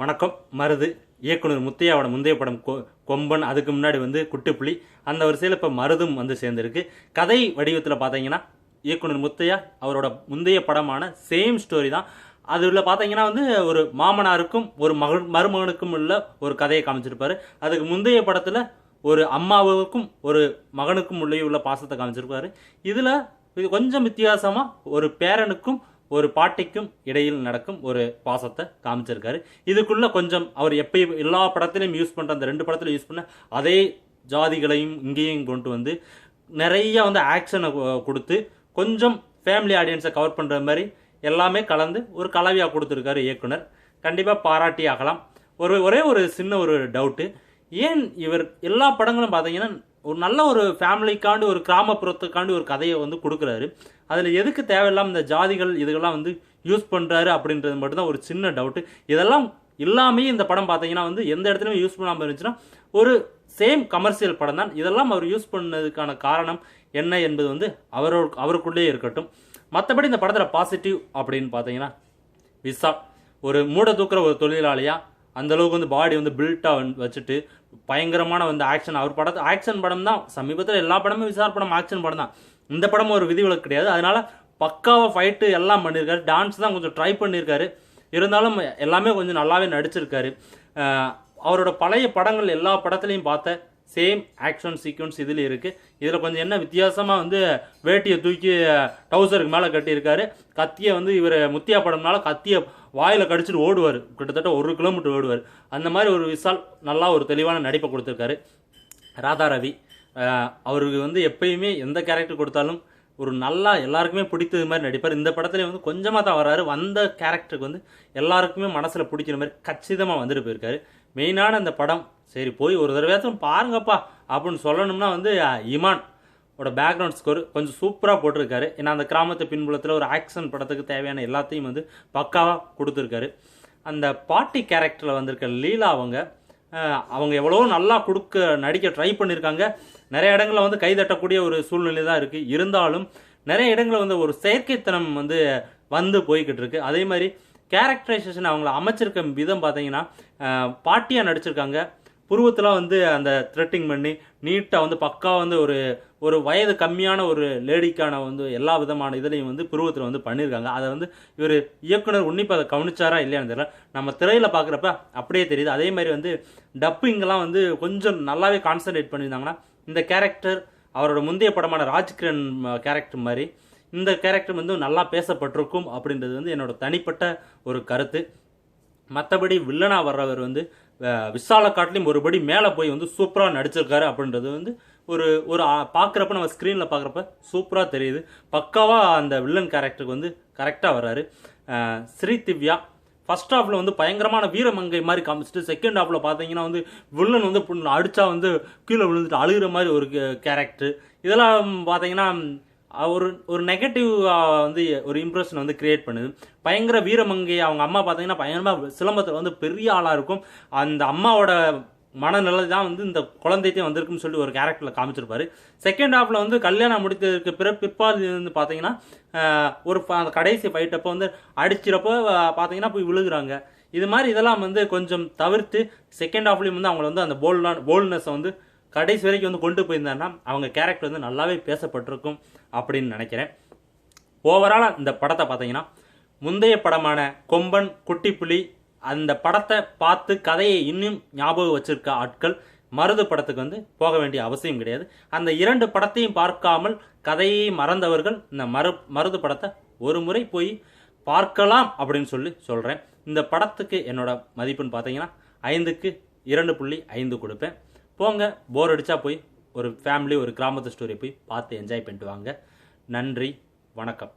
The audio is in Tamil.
வணக்கம். மருது. இயக்குனர் முத்தையாவோட முந்தைய படம் கொ கொம்பன் அதுக்கு முன்னாடி வந்து குட்டுப்புலி. அந்த வரிசையில் இப்போ மருதும் வந்து சேர்ந்துருக்கு. கதை வடிவத்தில் பார்த்தீங்கன்னா இயக்குனர் முத்தையா அவரோட முந்தைய படமான சேம் ஸ்டோரி தான். அதில் பார்த்தீங்கன்னா வந்து ஒரு மாமனாருக்கும் ஒரு மகள் மருமகனுக்கும் உள்ள ஒரு கதையை காமிச்சிருப்பாரு. அதுக்கு முந்தைய படத்தில் ஒரு அம்மாவுக்கும் ஒரு மகனுக்கும் உள்ளே உள்ள பாசத்தை காமிச்சிருப்பாரு. இதில் இது கொஞ்சம் வித்தியாசமாக ஒரு பேரனுக்கும் ஒரு பாட்டிக்கும் இடையில் நடக்கும் ஒரு பாசத்தை காமிச்சிருக்காரு. இதுக்குள்ள கொஞ்சம் அவர் எப்பயும் எல்லா படத்திலையும் யூஸ் பண்ணுற அந்த ரெண்டு படத்தில் யூஸ் பண்ண அதே ஜாதிகளையும் இங்கேயும் கொண்டு வந்து நிறைய வந்து ஆக்ஷனை கொடுத்து கொஞ்சம் ஃபேமிலி ஆடியன்ஸை கவர் பண்ணுற மாதிரி எல்லாமே கலந்து ஒரு கலவையாக கொடுத்துருக்காரு இயக்குனர். கண்டிப்பாக பாராட்டி ஆகலாம். ஒரு ஒரே ஒரு சின்ன ஒரு டவுட்டு ஏன் இவர் எல்லா படங்களும் பார்த்தீங்கன்னா ஒரு நல்ல ஒரு ஃபேமிலிக்காண்டு ஒரு கிராமப்புறத்துக்காண்டி ஒரு கதையை வந்து கொடுக்குறாரு. அதில் எதுக்கு தேவையில்லாமல் இந்த ஜாதிகள் இதுகெல்லாம் வந்து யூஸ் பண்ணுறாரு அப்படின்றது மட்டும்தான் ஒரு சின்ன டவுட்டு இதெல்லாம் இல்லாமே இந்த படம் பார்த்தீங்கன்னா வந்து எந்த இடத்துலையும் யூஸ் பண்ணாமல் இருந்துச்சுன்னா ஒரு சேம் கமர்ஷியல் படம் தான். இதெல்லாம் அவர் யூஸ் பண்ணதுக்கான காரணம் என்ன என்பது வந்து அவரோ அவருக்குள்ளேயே இருக்கட்டும். மற்றபடி இந்த படத்தில் பாசிட்டிவ் அப்படின்னு பார்த்தீங்கன்னா விசா ஒரு மூட தூக்குற ஒரு தொழிலாளியாக அந்த அளவுக்கு வந்து பாடி வந்து பில்ட்டாக வச்சுட்டு பயங்கரமான வந்து ஆக்ஷன் அவர் படத்தை ஆக்ஷன் படம் தான். சமீபத்தில் எல்லா படமும் விசார் படம் ஆக்ஷன் படம் தான். இந்த படமும் ஒரு விதிவிலக்கு கிடையாது. அதனால பக்காவாக ஃபைட்டு எல்லாம் பண்ணியிருக்காரு டான்ஸ் தான் கொஞ்சம் ட்ரை பண்ணியிருக்காரு இருந்தாலும் எல்லாமே கொஞ்சம் நல்லாவே நடிச்சிருக்காரு. அவரோட பழைய படங்கள் எல்லா படத்துலையும் பார்த்த சேம் ஆக்ஷன் சீக்வன்ஸ் இதில் இருக்குது இதில் கொஞ்சம் என்ன வித்தியாசமாக வந்து வேட்டியை தூக்கி டவுசருக்கு மேலே கட்டியிருக்காரு. கத்தியை வந்து இவர் முத்தியா படம்னால கத்தியை வாயில் கடிச்சிட்டு ஓடுவார். கிட்டத்தட்ட ஒரு கிலோமீட்டர் ஓடுவார். அந்த மாதிரி ஒரு விசால் நல்லா ஒரு தெளிவான நடிப்பை கொடுத்துருக்காரு. ராதா ரவி. அவருக்கு வந்து எப்பயுமே எந்த கேரக்டர் கொடுத்தாலும் ஒரு நல்லா எல்லாருக்குமே பிடித்தது மாதிரி நடிப்பார். இந்த படத்துல வந்து கொஞ்சமாக தான் வராரு. வந்த கேரக்டருக்கு வந்து எல்லாருக்குமே மனசில் பிடிக்கிற மாதிரி கச்சிதமாக வந்துட்டு போயிருக்காரு. மெயினான அந்த படம். சரி போய் ஒரு தடவையாச்சும் பாருங்கப்பா அப்படின்னு சொல்லணும்னா வந்து இமான் ஓட பேக்ரவுண்ட் ஸ்கோர் கொஞ்சம் சூப்பராக போட்டிருக்காரு. ஏன்னா அந்த கிராமத்து பின்புலத்தில் ஒரு ஆக்ஷன் படத்துக்கு தேவையான எல்லாத்தையும் வந்து பக்காவாக கொடுத்துருக்காரு. அந்த பாட்டி கேரக்டரில் வந்திருக்க லீலா அவங்க அவங்க எவ்வளோ நல்லா கொடுக்க நடிக்க ட்ரை பண்ணியிருக்காங்க நிறைய இடங்களில் வந்து கைதட்டக்கூடிய ஒரு சூழ்நிலை தான் இருக்குது இருந்தாலும் நிறைய இடங்களில் வந்து ஒரு செயற்கைத்தனம் வந்து வந்து போய்கிட்டு இருக்கு. அதே மாதிரி கேரக்டரைசேஷன் அவங்கள அமைச்சிருக்க விதம் பார்த்தீங்கன்னா பாட்டியாக நடிச்சிருக்காங்க. புருவத்தெலாம் வந்து அந்த த்ரெட்டிங் பண்ணி நீட்டாக வந்து பக்கா வந்து ஒரு ஒரு வயது கம்மியான ஒரு லேடிக்கான வந்து எல்லா விதமான இதுலையும் வந்து புருவத்தில் வந்து பண்ணியிருக்காங்க அதை வந்து இவர் இயக்குனர் உன்னிப்பாக அதை கவனிச்சாரா இல்லையான்னு தெரியல. நம்ம திரையில் பார்க்குறப்ப அப்படியே தெரியுது. அதே மாதிரி வந்து டப்பிங்கெல்லாம் வந்து கொஞ்சம் நல்லாவே கான்சன்ட்ரேட் பண்ணியிருந்தாங்கன்னா இந்த கேரக்டர் அவரோட முந்தைய படமான ராஜ்கிரண் கேரக்டர் மாதிரி இந்த கேரக்டர் வந்து நல்லா பேசப்பட்டிருக்கும் அப்படின்றது வந்து என்னோட தனிப்பட்ட ஒரு கருத்து. மற்றபடி வில்லனாக வர்றவர் வந்து அஹ், விசால காட்டிலையும் ஒருபடி மேலே போய் வந்து சூப்பராக நடிச்சிருக்காரு அப்படின்றது வந்து ஒரு ஒரு பார்க்குறப்ப நம்ம ஸ்க்ரீனில் பார்க்குறப்ப சூப்பராக தெரியுது. பக்காவாக அந்த வில்லன் கேரக்டருக்கு வந்து கரெக்டாக வர்றாரு. ஸ்ரீ திவ்யா ஃபர்ஸ்ட் ஹாஃபில் வந்து பயங்கரமான வீரமங்கை மாதிரி காமிச்சிட்டு செகண்ட் ஹாஃபில் பார்த்தீங்கன்னா வந்து வில்லன் வந்து அடித்தா வந்து கீழே விழுந்துட்டு அழுகிற மாதிரி ஒரு கேரக்டர் இதெல்லாம் பார்த்தீங்கன்னா ஒரு ஒரு நெகட்டிவ் வந்து ஒரு இம்ப்ரெஷன் வந்து கிரியேட் பண்ணுது. பயங்கர வீரமங்கை அவங்க அம்மா பார்த்தீங்கன்னா பயங்கரமாக சிலம்பத்தில் வந்து பெரிய ஆளாக இருக்கும். அந்த அம்மாவோட மனநிலை தான் வந்து இந்த குழந்தைத்தையும் வந்திருக்குன்னு சொல்லி ஒரு கேரக்டரில் காமிச்சிருப்பாரு. செகண்ட் ஹாஃபில் வந்து கல்யாணம் முடித்ததுக்கு பிற பிற்பாடு வந்து பார்த்தீங்கன்னா ஒரு அந்த கடைசி ஃபைட்டப்போ வந்து அடிச்சிடப்போ பார்த்தீங்கன்னா போய் விழுகுறாங்க. இது மாதிரி இதெல்லாம் வந்து கொஞ்சம் தவிர்த்து செகண்ட் ஹாஃப்லேயும் வந்து அவங்கள வந்து அந்த போல்டான போல்ட்னஸை வந்து கடைசி வரைக்கும் வந்து கொண்டு போயிருந்தாருன்னா அவங்க கேரக்டர் வந்து நல்லாவே பேசப்பட்டிருக்கும் அப்படின்னு நினைக்கிறேன். ஓவராலாக இந்த படத்தை பார்த்தீங்கன்னா முந்தைய படமான கொம்பன் குட்டிப்புலி அந்த படத்தை பார்த்து கதையை இன்னும் ஞாபகம் வச்சிருக்க ஆட்கள் மருது படத்துக்கு வந்து போக வேண்டிய அவசியம் கிடையாது. அந்த இரண்டு படத்தையும் பார்க்காமல் கதையை மறந்தவர்கள் இந்த மரு மருது படத்தை ஒரு முறை போய் பார்க்கலாம் அப்படின்னு சொல்லி சொல்கிறேன் இந்த படத்துக்கு என்னோட மதிப்புன்னு பார்த்தீங்கன்னா ஐந்துக்கு இரண்டு புள்ளி ஐந்து கொடுப்பேன். போங்க போர் அடித்தா போய் ஒரு ஃபேமிலி ஒரு கிராமத்து ஸ்டோரி போய் பார்த்து என்ஜாய் பண்ணிட்டு வாங்க. நன்றி வணக்கம்.